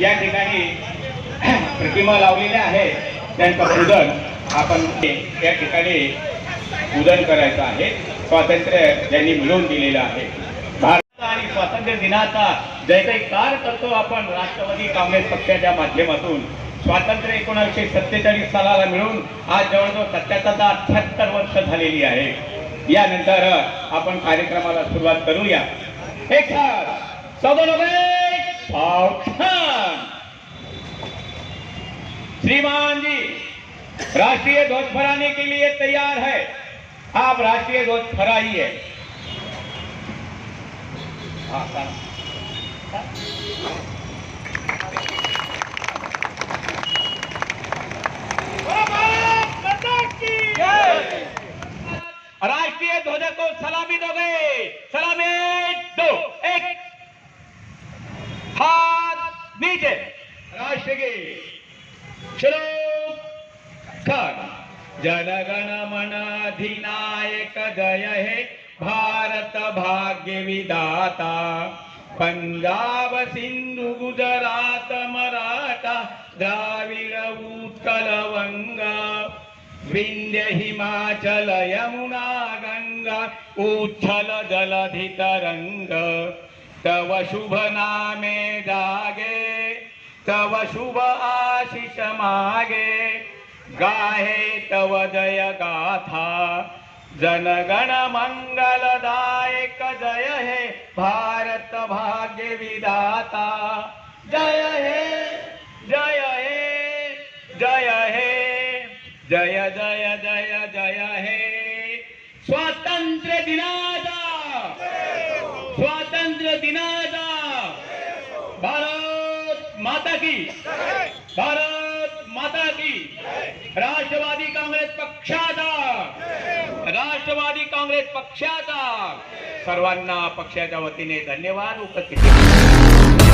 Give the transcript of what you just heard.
या ठिकाणी प्रतिमा लावलेल्या आहेत. त्यांचं पूजन आपण या ठिकाणी पूजन करायचं आहे. स्वातंत्र्य त्यांनी मिळवून दिलेलं आहे. भारत आणि स्वातंत्र्य दिनाचा जय जयकार करतो आपण राष्ट्रवादी काँग्रेस पक्षाच्या माध्यमातून. स्वातंत्र्य एकोणीसशे सत्तेचाळीस सालाला मिळून आज जवळजवळ सत्याचा अठ्याहत्तर वर्ष झालेली आहे. यानंतर आपण कार्यक्रमाला सुरुवात करूया. एक साथ. सब श्रीमान जी राष्ट्रीय ध्वज फहराने के लिए तैयार है। आप राष्ट्रीय ध्वज फहराइए। हाँ, नीचे राष्ट्र के श्लोक कर जनगण मन अधिनायक जय हे भारत भाग्य विदाता पंजाब सिंधु गुजरात मराठा द्राविड उत्कल हिमाचल यमुना गंगा उच्छल जलधि तरंग तव शुभ नामे जागे तव शुभ आशिष मागे। गाहे तव जय गाथा जनगण मंगलदायक जय हे भारत भाग्य विदाता जय हे जय हे जय हे जय जय जय जय हे। स्वातंत्र्य दिना स्वातंत्र्य दिनाचा भारत माता की। भारत माता की। राष्ट्रवादी काँग्रेस पक्षाचा। राष्ट्रवादी काँग्रेस पक्षाचा। सर्वांना पक्षाच्या वतीने धन्यवाद. उपस्थित